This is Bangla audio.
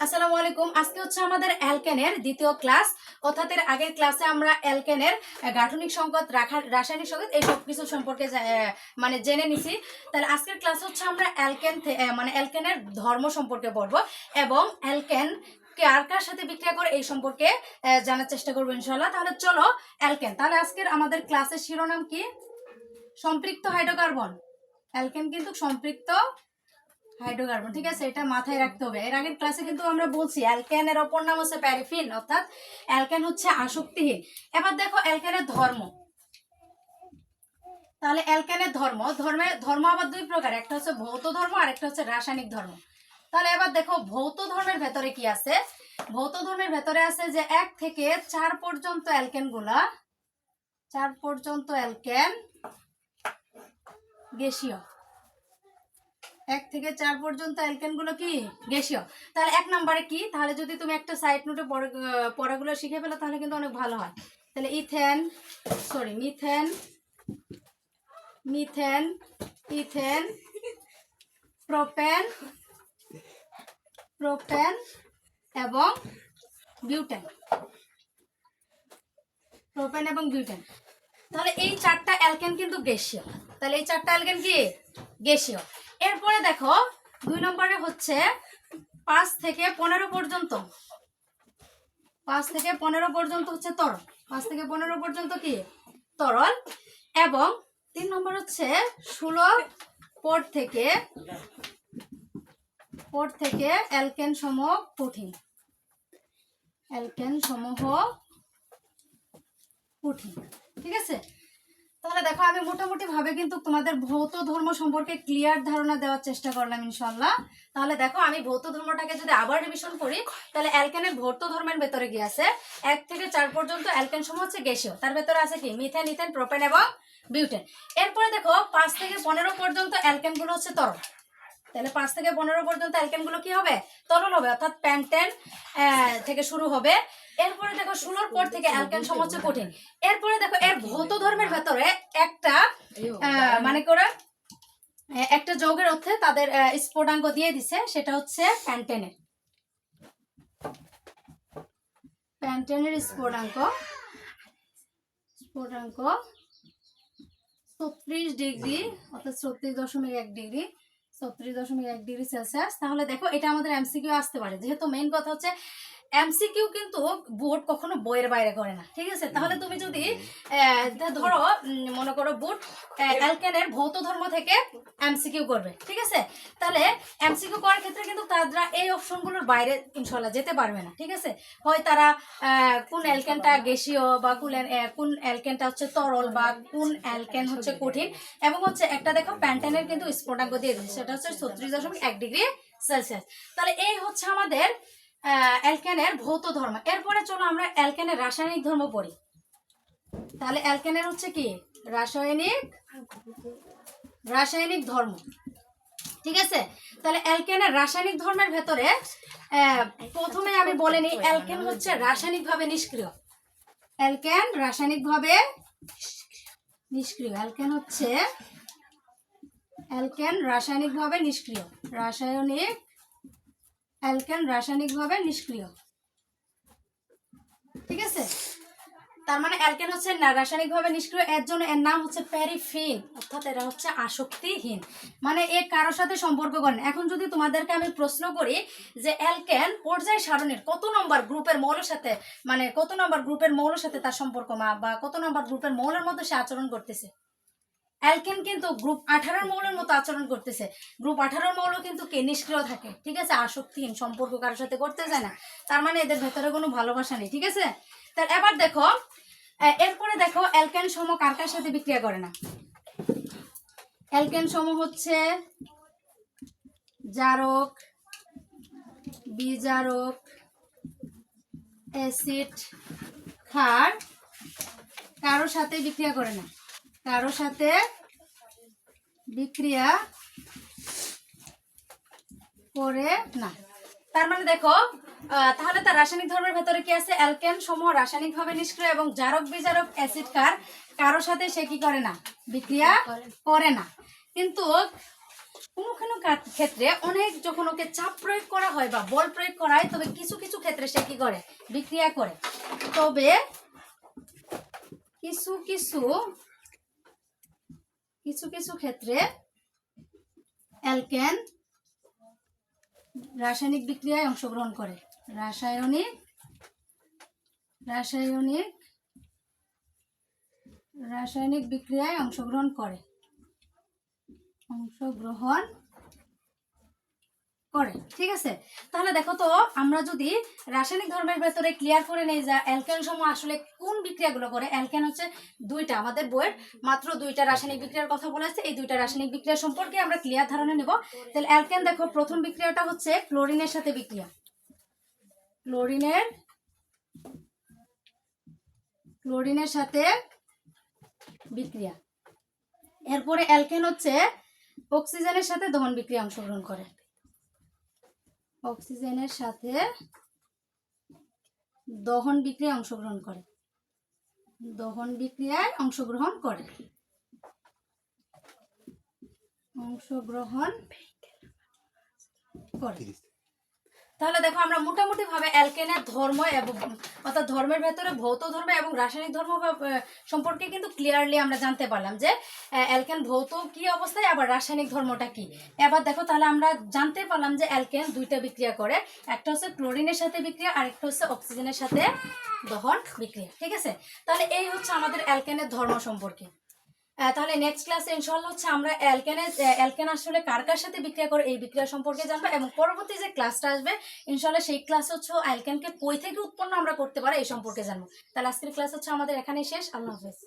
আসসালামু আলাইকুম। আজকে হচ্ছে আমাদের অ্যালকেনের দ্বিতীয় ক্লাস। অর্থাৎ এর আগের ক্লাসে আমরা অ্যালকেনের গাঠনিক সংকট রাসায়নিক সংকট এই সব কিছু সম্পর্কে মানে জেনে নিছি। তাহলে আজকের ক্লাস হচ্ছে আমরা অ্যালকেন মানে অ্যালকেনের ধর্ম সম্পর্কে পড়ব এবং অ্যালকেন কার কার সাথে বিক্রিয়া করে এই সম্পর্কে জানার চেষ্টা করব ইনশাল্লাহ তাহলে চলো, অ্যালকেন। তাহলে আজকের আমাদের ক্লাসের শিরোনাম কি? সম্পৃক্ত হাইড্রোকার্বন। অ্যালকেন কিন্তু সম্পৃক্ত হাইড্রোকার্বন, ঠিক আছে? এটা মাথায় রাখতে হবে। এর আগের ক্লাসে কিন্তু আমরা বলছি, অ্যালকেনের অপর নাম হচ্ছে প্যারিফিন, অর্থাৎ অ্যালকেন হচ্ছে আসক্তিহীন। এবার দেখো, অ্যালকেনের ধর্ম। তাহলে অ্যালকেনের ধর্ম, ধর্মে, ধর্ম আবার দুই প্রকার, একটা হচ্ছে ভৌত ধর্ম আর একটা হচ্ছে রাসায়নিক ধর্ম। তাহলে এবার দেখো, ভৌত ধর্মের ভেতরে কি আছে? ভৌত ধর্মের ভেতরে আছে যে এক থেকে চার পর্যন্ত অ্যালকেনগুলা চার পর্যন্ত অ্যালকেন গ্যাসীয়। এক থেকে চার পর্যন্ত অ্যালকেনগুলো কি? গ্যাসীয়। তাহলে এক নম্বরে কি? তাহলে যদি তুমি একটা সাইড নোটে পড়াগুলো শিখে ফেলো, তাহলে কিন্তু অনেক ভালো হয়। তাহলে ethane sorry methane methane, ethane, propane propane এবং বিউটেন। প্রোপেন এবং বিউটেন। তাহলে এই চারটা অ্যালকেন কিন্তু গ্যাসীয়। তাহলে এই চারটা অ্যালকেন কি? গ্যাসীয়। এরপরে দেখো, দুই নম্বরে হচ্ছে পাঁচ থেকে পনেরো পর্যন্ত। পাঁচ থেকে পনেরো পর্যন্ত হচ্ছে তরল। পাঁচ থেকে পনেরো পর্যন্ত কি? তরল। এবং তিন নম্বর হচ্ছে ষোলো পর থেকে পর থেকে অ্যালকেন সমূহ কঠিন। অ্যালকেন সমূহ কঠিন। ঠিক আছে? তাহলে দেখো, আমি মোটামুটি ভাবে কিন্তু তোমাদের ভৌত ধর্ম সম্পর্কে ক্লিয়ার ধারণা দেওয়ার চেষ্টা করলাম ইনশাল্লাহ তাহলে দেখো, আমি ভৌত ধর্মটাকে যদি আবার রিভিশন করি, তাহলে অ্যালকেনের ভৌত ধর্মের ভেতরে কি আছে এক থেকে চার পর্যন্ত অ্যালকেন সমূহ হচ্ছে গ্যাসীয়। তার ভেতরে আছে কি? মিথেন ইথেন প্রোপেন এবং বিউটেন এরপরে দেখো, পাঁচ থেকে পনেরো পর্যন্ত অ্যালকেনগুলো হচ্ছে তরল। তাহলে পাঁচ থেকে পনেরো পর্যন্ত অ্যালকেনগুলো কি হবে? তরল হবে, অর্থাৎ প্যান্টেন থেকে শুরু হবে। এরপরে দেখো ষোলোর পর থেকে অ্যালকেন সম হচ্ছে কঠিন। এরপরে দেখো এর ভৌত ধর্মের ভেতরে একটা মানে করে একটা যৌগের অর্থে তাদের আহ, স্ফোটাঙ্ক দিয়ে দিছে সেটা হচ্ছে প্যান্টেনের। প্যান্টেনের স্ফোটাঙ্ক স্ফোটাঙ্ক ছত্রিশ ডিগ্রি অর্থাৎ ছত্রিশ দশমিক এক ডিগ্রি ছত্রিশ দশমিক এক ডিগ্রি সেলসিয়াস। তাহলে দেখো এটা আমাদের এমসিকিউ আসতে পারে। যেহেতু মেইন কথা হচ্ছে এমসিকিউ কিন্তু বোর্ড কখনো বইয়ের বাইরে করে না ঠিক আছে? তাহলে তুমি যদি ধরো মনে করো বোর্ড অ্যালকেনের ভৌত ধর্ম থেকে এমসিকিউ করবে ঠিক আছে? তাহলে এমসিকিউ করার ক্ষেত্রে কিন্তু তারা এই অপশনগুলোর বাইরে ইনশাল্লাহ যেতে পারবে না ঠিক আছে? হয় তারা কোন অ্যালকেনটা গ্যাসীয় বা কোন কোন অ্যালকেনটা হচ্ছে তরল বা কোন অ্যালকেন হচ্ছে কঠিন? এবং হচ্ছে একটা দেখো প্যান্টেনের কিন্তু স্ফোটাঙ্ক দিয়ে দিচ্ছে সেটা হচ্ছে ছত্রিশ দশমিক এক ডিগ্রি সেলসিয়াস। তাহলে এই হচ্ছে আমাদের অ্যালকেনের ভৌত ধর্ম। এরপরে চলো আমরা অ্যালকেনের রাসায়নিক ধর্ম পড়ি। তাহলে অ্যালকেনের হচ্ছে কি? রাসায়নিক রাসায়নিক ধর্ম। ঠিক আছে? তাহলে অ্যালকেনের রাসায়নিক ধর্মের ভেতরে প্রথমে আমি বলে নিই, অ্যালকেন হচ্ছে রাসায়নিকভাবে নিষ্ক্রিয়। অ্যালকেন রাসায়নিকভাবে নিষ্ক্রিয়। অ্যালকেন হচ্ছে, অ্যালকেন রাসায়নিকভাবে নিষ্ক্রিয়। রাসায়নিক অ্যালকেন রাসায়নিকভাবে নিষ্ক্রিয়। ঠিক আছে? তার মানে অ্যালকেন হচ্ছে রাসায়নিকভাবে নিষ্ক্রিয়, এর জন্য এর নাম হচ্ছে প্যারিফিন, অর্থাৎ এরা হচ্ছে আসক্তিহীন। মানে এ কারোর সাথে সম্পর্ক করেন এখন যদি তোমাদেরকে আমি প্রশ্ন করি যে অ্যালকেন পর্যায় সারণীর কত নম্বর গ্রুপের মৌলের সাথে মানে কত নম্বর গ্রুপের মৌলের সাথে তার সম্পর্ক মা, বা কত নম্বর গ্রুপের মৌলের মধ্যে সে আচরণ করতেছে? অ্যালকেন কিন্তু গ্রুপ আঠারোর মৌলের মতো আচরণ করতেছে। গ্রুপ আঠারোর মৌল কিন্তু কে নিষ্ক্রিয় থাকে, ঠিক আছে? আসক্তিহীন, সম্পর্ক কারোর সাথে করতে যায় না। তার মানে এদের ভেতরে কোনো ভালোবাসা নেই, ঠিক আছে? তাহলে এবার দেখো এরপরে দেখো, অ্যালকেন সম কার কার সাথে বিক্রিয়া করে না? অ্যালকেন সম হচ্ছে জারক, বিজারক, অ্যাসিড, ক্ষার, কারোর সাথে বিক্রিয়া করে না। কারোর সাথে বিক্রিয়া করে না। তার মানে দেখো তাহলে তার রাসায়নিক ধর্মের ভেতরে কি আছে? অ্যালকেন সমূহ রাসায়নিকভাবে নিষ্ক্রিয় এবং জারক বিজারক অ্যাসিড কার? কারোর সাথে সে কি করে না? বিক্রিয়া করে না। কিন্তু কোনো কোনো ক্ষেত্রে অনেক যখন ওকে চাপ প্রয়োগ করা হয় বা বল প্রয়োগ করা হয়, তবে কিছু কিছু ক্ষেত্রে সে কি করে? বিক্রিয়া করে। তবে কিছু কিছু কিছু কিছু ক্ষেত্রে অ্যালকেন রাসায়নিক বিক্রিয়ায় অংশগ্রহণ করে। রাসায়নিক রাসায়নিক রাসায়নিক বিক্রিয়ায় অংশগ্রহণ করে। অংশগ্রহণ করে, ঠিক আছে? তাহলে দেখো তো, আমরা যদি রাসায়নিক ধর্মের ভেতরে ক্লিয়ার করে নেই যে অ্যালকেন সমূহ আসলে কোন বিক্রিয়াগুলো করে অ্যালকেন হচ্ছে দুইটা, আমাদের বইয়ের মাত্র দুইটা রাসায়নিক বিক্রিয়ার কথা বলেছে এই দুইটা রাসায়নিক বিক্রিয়া সম্পর্কে আমরা ক্লিয়ার ধারণা নেব। তাহলে অ্যালকেন দেখো, প্রথম বিক্রিয়াটা হচ্ছে ক্লোরিনের সাথে বিক্রিয়া। ক্লোরিনের ক্লোরিনের সাথে বিক্রিয়া। এরপরে অ্যালকেন হচ্ছে অক্সিজেনের সাথে দহন বিক্রিয়া অংশগ্রহণ করে। অক্সিজেনের সাথে দহন বিক্রিয়ায় অংশগ্রহণ করে। দহন বিক্রিয়ায় অংশগ্রহণ করে। অংশগ্রহণ করে। তাহলে দেখো আমরা মোটামুটি ভাবে অ্যালকেনের ধর্ম এবং অর্থাৎ ধর্মের ভেতরে ভৌত ধর্ম এবং রাসায়নিক ধর্ম সম্পর্কে কিন্তু ক্লিয়ারলি আমরা জানতে পারলাম যে অ্যালকেন ভৌত কি অবস্থায়, আবার রাসায়নিক ধর্মটা কি? এবার দেখো তাহলে আমরা জানতে পারলাম যে অ্যালকেন দুইটা বিক্রিয়া করে, একটা হচ্ছে ক্লোরিনের সাথে বিক্রিয়া আর একটা হচ্ছে অক্সিজেনের সাথে দহন বিক্রিয়া, ঠিক আছে? তাহলে এই হচ্ছে আমাদের অ্যালকেনের ধর্ম সম্পর্কে। তাহলে নেক্সট ক্লাসে ইনশাল্লাহ হচ্ছে আমরা অ্যালকেনে অ্যালকেন আসলে কার কার সাথে বিক্রিয়া করে এই বিক্রিয়া সম্পর্কে জানব এবং পরবর্তী যে ক্লাসটা আসবে ইনশাল্লাহ সেই ক্লাস হচ্ছে অ্যালকেনকে কই থেকে উৎপন্ন আমরা করতে পারি এই সম্পর্কে জানব। তাহলে আজকের ক্লাস হচ্ছে আমাদের এখানেই শেষ। আল্লাহ হাফেজ।